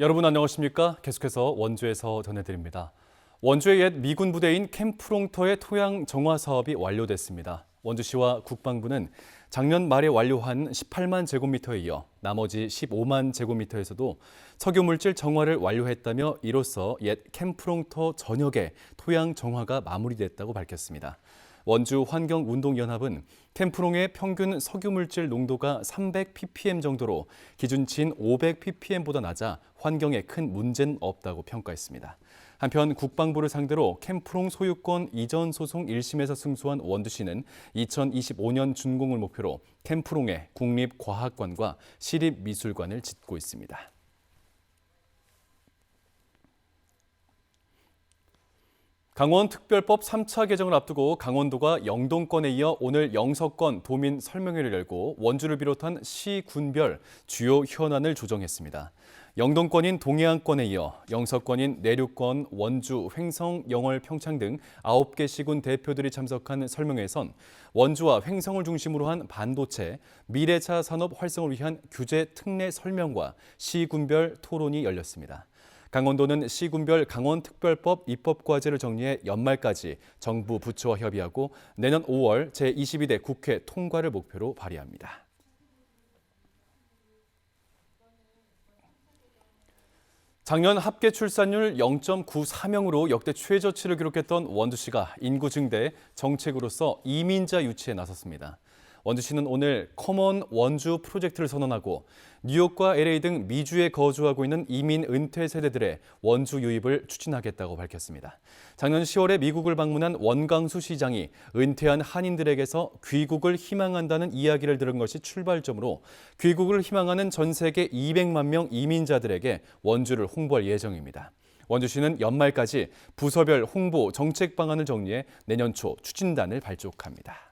여러분 안녕하십니까? 계속해서 원주에서 전해드립니다. 원주의 옛 미군 부대인 캠프롱터의 토양 정화 사업이 완료됐습니다. 원주시와 국방부는 작년 말에 완료한 18만 제곱미터에 이어 나머지 15만 제곱미터에서도 석유 물질 정화를 완료했다며 이로써 옛 캠프롱터 전역의 토양 정화가 마무리됐다고 밝혔습니다. 원주 환경운동연합은 캠프롱의 평균 석유 물질 농도가 300 ppm 정도로 기준치인 500 ppm보다 낮아 환경에 큰 문제는 없다고 평가했습니다. 한편 국방부를 상대로 캠프롱 소유권 이전 소송 1심에서 승소한 원주시는 2025년 준공을 목표로 캠프롱의 국립과학관과 시립미술관을 짓고 있습니다. 강원특별법 3차 개정을 앞두고 강원도가 영동권에 이어 오늘 영서권 도민 설명회를 열고 원주를 비롯한 시, 군별 주요 현안을 조정했습니다. 영동권인 동해안권에 이어 영서권인 내륙권, 원주, 횡성, 영월, 평창 등 9개 시군 대표들이 참석한 설명회에선 원주와 횡성을 중심으로 한 반도체, 미래차 산업 활성을 위한 규제 특례 설명과 시 군별 토론이 열렸습니다. 강원도는 시군별 강원특별법 입법과제를 정리해 연말까지 정부 부처와 협의하고 내년 5월 제22대 국회 통과를 목표로 발의합니다. 작년 합계 출산율 0.94명으로 역대 최저치를 기록했던 원주 시가 인구 증대 정책으로서 이민자 유치에 나섰습니다. 원주시는 오늘 커먼 원주 프로젝트를 선언하고 뉴욕과 LA 등 미주에 거주하고 있는 이민 은퇴 세대들의 원주 유입을 추진하겠다고 밝혔습니다. 작년 10월에 미국을 방문한 원광수 시장이 은퇴한 한인들에게서 귀국을 희망한다는 이야기를 들은 것이 출발점으로 귀국을 희망하는 전 세계 200만 명 이민자들에게 원주를 홍보할 예정입니다. 원주시는 연말까지 부서별 홍보 정책 방안을 정리해 내년 초 추진단을 발족합니다.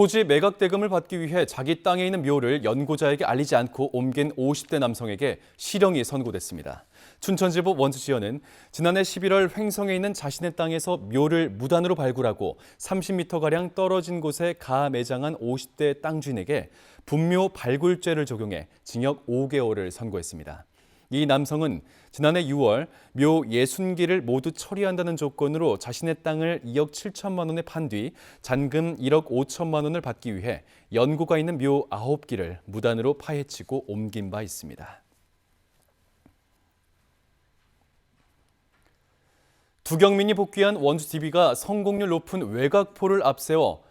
토지 매각 대금을 받기 위해 자기 땅에 있는 묘를 연고자에게 알리지 않고 옮긴 50대 남성에게 실형이 선고됐습니다. 춘천지법 원주지연은 지난해 11월 횡성에 있는 자신의 땅에서 묘를 무단으로 발굴하고 30m가량 떨어진 곳에 가 매장한 50대 땅 주인에게 분묘 발굴죄를 적용해 징역 5개월을 선고했습니다. 이 남성은 지난해 6월 묘 60기를 모두 처리한다는 조건으로 자신의 땅을 2억 7천만 원에 판 뒤 잔금 1억 5천만 원을 받기 위해 연고가 있는 묘 9기를 무단으로 파헤치고 옮긴 바 있습니다. 두경민이 복귀한 원주 DB가 성공률 높은 외곽포를 앞세워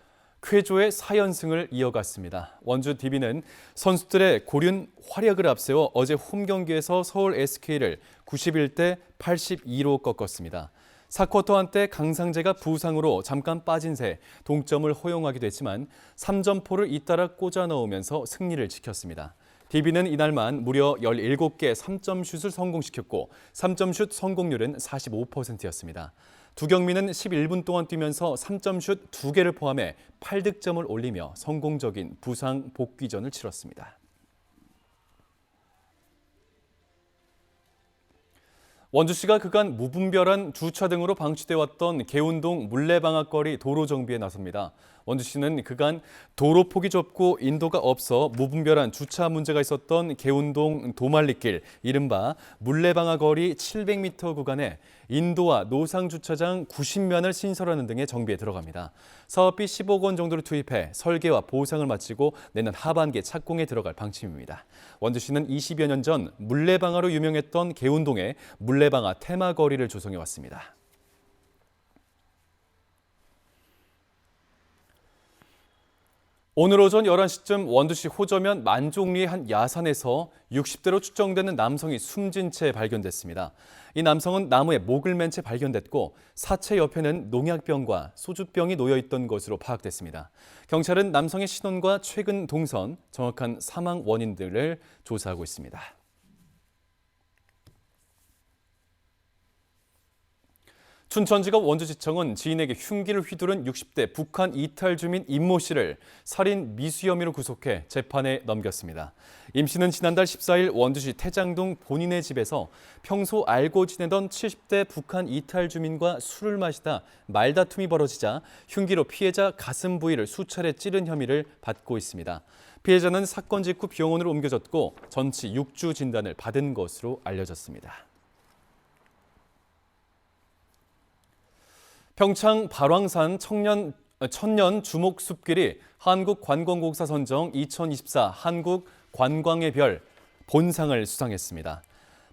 쾌조의 4연승을 이어갔습니다. 원주 DB는 선수들의 고륜 활약을 앞세워 어제 홈 경기에서 서울 SK를 91대 82로 꺾었습니다. 4쿼터 한때 강상재가 부상으로 잠깐 빠진 새 동점을 허용하기도 했지만 3점포를 잇따라 꽂아 넣으면서 승리를 지켰습니다. DB는 이날만 무려 17개 3점 슛을 성공시켰고 3점 슛 성공률은 45%였습니다. 두경민은 11분 동안 뛰면서 3점 슛 2개를 포함해 8득점을 올리며 성공적인 부상 복귀전을 치렀습니다. 원주시가 그간 무분별한 주차 등으로 방치돼 왔던 개운동 물레방앗거리 도로 정비에 나섭니다. 원주시는 그간 도로 폭이 좁고 인도가 없어 무분별한 주차 문제가 있었던 개운동 도말리길 이른바 물레방앗거리 700m 구간에 인도와 노상 주차장 90면을 신설하는 등의 정비에 들어갑니다. 사업비 10억 원 정도를 투입해 설계와 보상을 마치고 내년 하반기 착공에 들어갈 방침입니다. 원주시는 20여 년 전 물레방아로 유명했던 개운동에 물레방아 테마거리를 조성해 왔습니다. 오늘 오전 11시쯤 원주시 호저면 만종리의 한 야산에서 60대로 추정되는 남성이 숨진 채 발견됐습니다. 이 남성은 나무에 목을 맨 채 발견됐고 사체 옆에는 농약병과 소주병이 놓여 있던 것으로 파악됐습니다. 경찰은 남성의 신원과 최근 동선, 정확한 사망 원인 들을 조사하고 있습니다. 춘천지검 원주지청은 지인에게 흉기를 휘두른 60대 북한 이탈 주민 임모 씨를 살인 미수 혐의로 구속해 재판에 넘겼습니다. 임 씨는 지난달 14일 원주시 태장동 본인의 집에서 평소 알고 지내던 70대 북한 이탈 주민과 술을 마시다 말다툼이 벌어지자 흉기로 피해자 가슴 부위를 수차례 찌른 혐의를 받고 있습니다. 피해자는 사건 직후 병원으로 옮겨졌고 전치 6주 진단을 받은 것으로 알려졌습니다. 평창 발왕산 청년 천년 주목 숲길이 한국관광공사 선정 2024 한국 관광의 별 본상을 수상했습니다.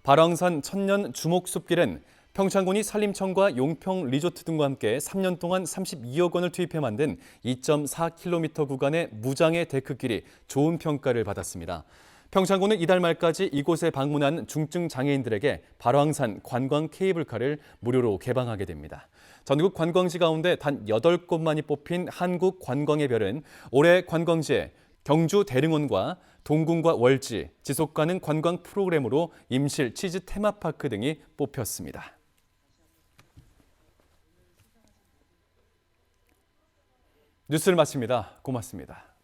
발왕산 천년 주목 숲길은 평창군이 산림청과 용평 리조트 등과 함께 3년 동안 32억 원을 투입해 만든 2.4km 구간의 무장의 데크길이 좋은 평가를 받았습니다. 평창군은 이달 말까지 이곳에 방문한 중증 장애인들에게 발왕산 관광 케이블카를 무료로 개방하게 됩니다. 전국 관광지 가운데 단 8곳만이 뽑힌 한국 관광의 별은 올해 관광지에 경주 대릉원과 동궁과 월지, 지속 가능 관광 프로그램으로 임실 치즈 테마파크 등이 뽑혔습니다. 뉴스를 마칩니다. 고맙습니다.